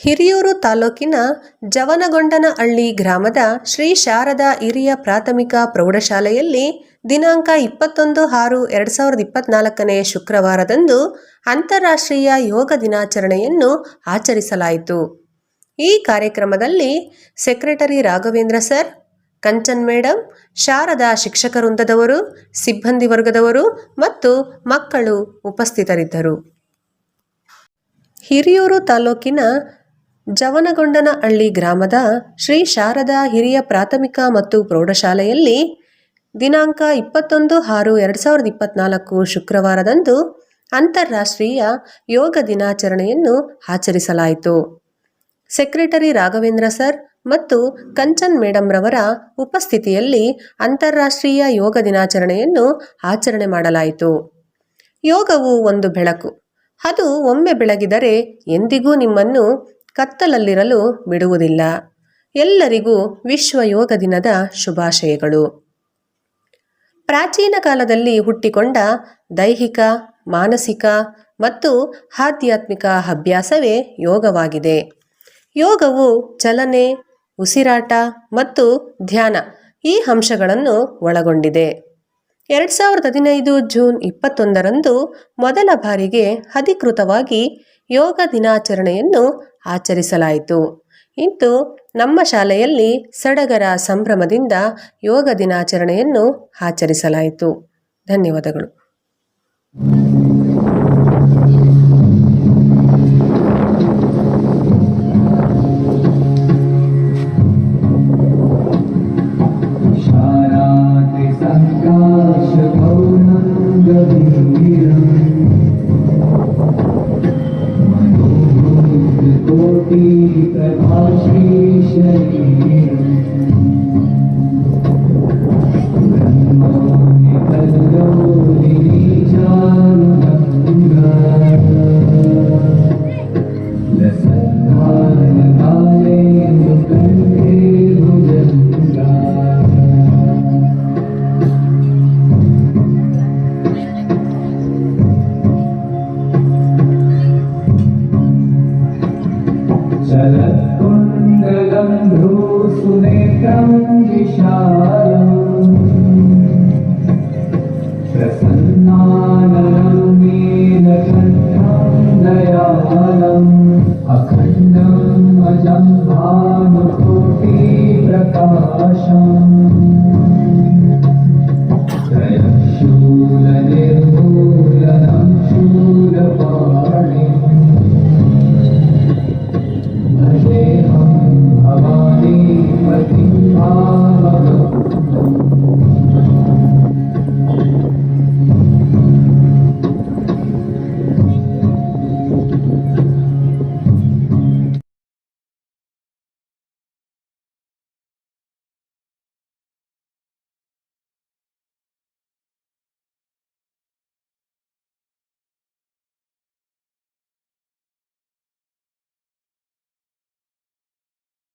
ಹಿರಿಯೂರು ತಾಲೂಕಿನ ಜವನಗೊಂಡನಹಳ್ಳಿ ಗ್ರಾಮದ ಶ್ರೀ ಶಾರದಾ ಹಿರಿಯ ಪ್ರಾಥಮಿಕ ಪ್ರೌಢಶಾಲೆಯಲ್ಲಿ ದಿನಾಂಕ ಇಪ್ಪತ್ತೊಂದು ಆರು ಎರಡು ಸಾವಿರದ ಇಪ್ಪತ್ನಾಲ್ಕನೇ ಶುಕ್ರವಾರದಂದು ಅಂತಾರಾಷ್ಟ್ರೀಯ ಯೋಗ ದಿನಾಚರಣೆಯನ್ನು ಆಚರಿಸಲಾಯಿತು. ಈ ಕಾರ್ಯಕ್ರಮದಲ್ಲಿ secretary Raghavendra sir, Kanchan madam Sharada ಶಿಕ್ಷಕ ವೃಂದದವರು ಸಿಬ್ಬಂದಿ ವರ್ಗದವರು ಮತ್ತು ಮಕ್ಕಳು ಉಪಸ್ಥಿತರಿದ್ದರು. ಹಿರಿಯೂರು ತಾಲೂಕಿನ ಜವನಗೊಂಡನಹಳ್ಳಿ ಗ್ರಾಮದ ಶ್ರೀ ಶಾರದಾ ಹಿರಿಯ ಪ್ರಾಥಮಿಕ ಮತ್ತು ಪ್ರೌಢಶಾಲೆಯಲ್ಲಿ ದಿನಾಂಕ ಇಪ್ಪತ್ತೊಂದು ಆರು ಎರಡು ಸಾವಿರದ ಇಪ್ಪತ್ನಾಲ್ಕು ಶುಕ್ರವಾರದಂದು ಅಂತಾರಾಷ್ಟ್ರೀಯ ಯೋಗ ದಿನಾಚರಣೆಯನ್ನು ಆಚರಿಸಲಾಯಿತು. ಸೆಕ್ರೆಟರಿ ರಾಘವೇಂದ್ರ ಸರ್ ಮತ್ತು ಕಂಚನ್ ಮೇಡಮ್ರವರ ಉಪಸ್ಥಿತಿಯಲ್ಲಿ ಅಂತಾರಾಷ್ಟ್ರೀಯ ಯೋಗ ದಿನಾಚರಣೆಯನ್ನು ಆಚರಣೆ ಮಾಡಲಾಯಿತು. ಯೋಗವು ಒಂದು ಬೆಳಕು. ಅದು ಒಮ್ಮೆ ಬೆಳಗಿದರೆ ಎಂದಿಗೂ ನಿಮ್ಮನ್ನು ಕತ್ತಲಲ್ಲಿರಲು ಬಿಡುವುದಿಲ್ಲ. ಎಲ್ಲರಿಗೂ ವಿಶ್ವ ಯೋಗ ದಿನದ ಶುಭಾಶಯಗಳು. ಪ್ರಾಚೀನ ಕಾಲದಲ್ಲಿ ಹುಟ್ಟಿಕೊಂಡ ದೈಹಿಕ, ಮಾನಸಿಕ ಮತ್ತು ಆಧ್ಯಾತ್ಮಿಕ ಅಭ್ಯಾಸವೇ ಯೋಗವಾಗಿದೆ. ಯೋಗವು ಚಲನೆ, ಉಸಿರಾಟ ಮತ್ತು ಧ್ಯಾನ ಈ ಅಂಶಗಳನ್ನು ಒಳಗೊಂಡಿದೆ. ಎರಡು ಸಾವಿರದ ಹದಿನೈದು ಜೂನ್ ಇಪ್ಪತ್ತೊಂದರಂದು ಮೊದಲ ಬಾರಿಗೆ ಅಧಿಕೃತವಾಗಿ ಯೋಗ ದಿನಾಚರಣೆಯನ್ನು ಆಚರಿಸಲಾಯಿತು ಇಂದು ನಮ್ಮ ಶಾಲೆಯಲ್ಲಿ ಸಡಗರ ಸಂಭ್ರಮದಿಂದ ಯೋಗ ದಿನಾಚರಣೆಯನ್ನು ಆಚರಿಸಲಾಯಿತು ಧನ್ಯವಾದಗಳು शाराति be the conscience. शायं विशालम् खण्डं लयालम् अखण्डं अयं पामोटिप्रकाशम् श्रयं शूलनि त्रयशूलनिर्मूलनं शूलपा